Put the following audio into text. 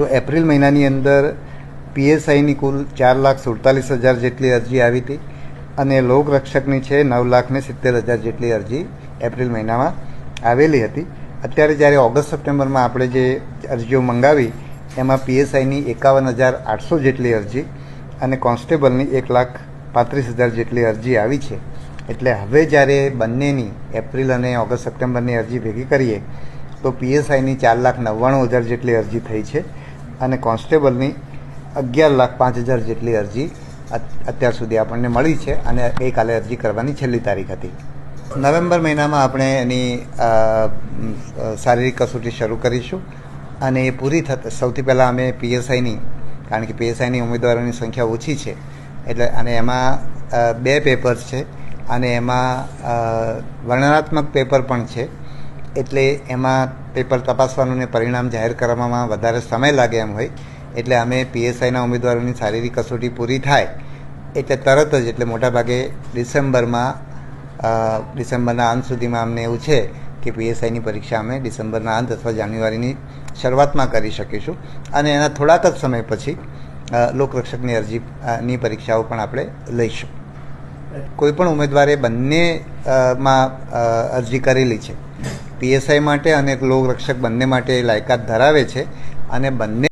તો એપ્રિલ મહિનાની અંદર પીએસઆઈની કુલ ચાર લાખ સુડતાલીસ હજાર જેટલી અરજી આવી હતી અને લોકરક્ષકની છે નવ લાખ ને સિત્તેર હજાર જેટલી અરજી એપ્રિલ મહિનામાં આવેલી હતી. અત્યારે જ્યારે ઓગસ્ટ સપ્ટેમ્બરમાં આપણે જે અરજીઓ મંગાવી, એમાં પીએસઆઈની એકાવન હજાર આઠસો જેટલી અરજી અને કોન્સ્ટેબલની એક લાખ પાંત્રીસ હજાર જેટલી અરજી આવી છે. એટલે હવે જ્યારે બંનેની એપ્રિલ અને ઓગસ્ટ સપ્ટેમ્બરની અરજી ભેગી કરીએ, તો પીએસઆઈની ચાર લાખ નવ્વાણું હજાર જેટલી અરજી થઈ છે. અને કોન્સ્ટેબલની અગિયાર લાખ પાંચ હજાર જેટલી અરજી અત્યાર સુધી આપણને મળી છે અને ગઈકાલે અરજી કરવાની છેલ્લી તારીખ હતી. નવેમ્બર મહિનામાં આપણે એની શારીરિક કસોટી શરૂ કરીશું અને એ પૂરી થતાં, સૌથી પહેલાં અમે પીએસઆઈની, કારણ કે પીએસઆઈની ઉમેદવારોની સંખ્યા ઓછી છે, એટલે અને એમાં બે પેપર છે અને એમાં વર્ણનાત્મક પેપર પણ છે. એટલે એમાં પેપર તપાસવાનું ને પરિણામ જાહેર કરવામાં વધારે સમય લાગે એમ હોય, એટલે અમે પીએસઆઈના ઉમેદવારોની શારીરિક કસોટી પૂરી થાય, એટલે તરત જ, એટલે મોટાભાગે ડિસેમ્બરમાં ડિસેમ્બરના અંત સુધીમાં અમને એવું છે કે પીએસઆઈની પરીક્ષા અમે ડિસેમ્બરના અંત અથવા જાન્યુઆરીની શરૂઆતમાં કરી શકીશું. અને એના થોડાક જ સમય પછી લોકરક્ષકની અરજી ની પરીક્ષાઓ પણ આપણે લઈશું. કોઈપણ ઉમેદવારે બંને માં અરજી કરેલી છે પીએસઆઈ માટે અને લોકરક્ષક બંને માટે લાયકાત ધરાવે છે. અને બંને